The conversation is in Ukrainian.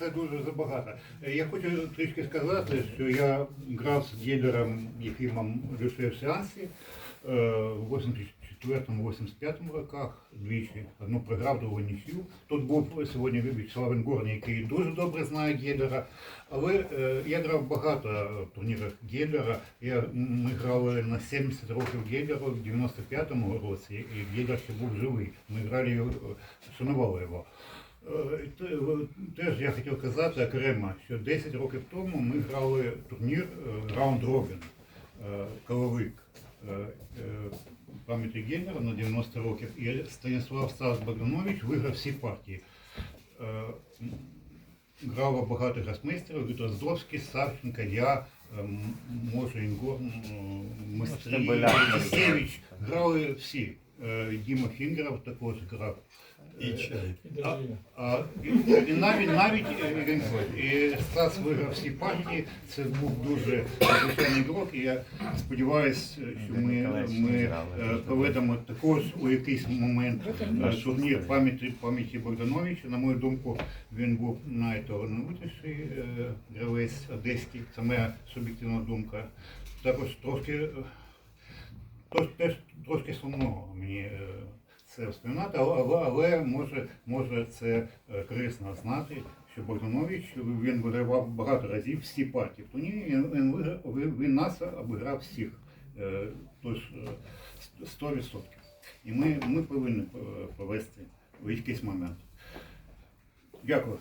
це дуже забагато. Е, Я хочу трішки сказати, що я грав з ділером Єфімом Люше в сеансі е, в 84-85 роках двічі. Одну програв, другу нічю. Тут був сьогодні Вячеслав Горний, який дуже добре знає Геллера. Але е, я грав багато турнірах Геллера. Я, ми грали на 70 років Геллеру в 95-му році, і Геллер ще був живий. Ми грали, шанували його. Е, те- е, Теж я хотів казати окремо, що 10 років тому ми грали турнір е, раунд робін коловик пам'яті Гельмера на 90 років. І Станіслав Стас Богданович виграв всі партії. Грало багато гросмейстерів, Віктор Здровський, Савченко, я, може Інгор, Мистрій, Стебеляк. Грали всі. Е, Діма Фінгеров також грав. І чай. А, а, і, і навіть навіть е, і Стас виграв всі партії. Це був дуже звичайний крок. І я сподіваюся, що ми, ми е, проведемо також у якийсь момент е, турнір пам'яті пам'яті Богдановича. На мою думку, він був найталановитіший е, гравець одеський. Це моя суб'єктивна думка. Також трошки е, тож, теж трошки сумного мені е, це вспоминати, але, але, може, може це е, корисно знати, що Богданович він вигравав багато разів всі партії. В турнірі він, виграв, він, нас обіграв всіх. Е, Тож е, 100%. І ми, ми повинні провести в якийсь момент. Дякую.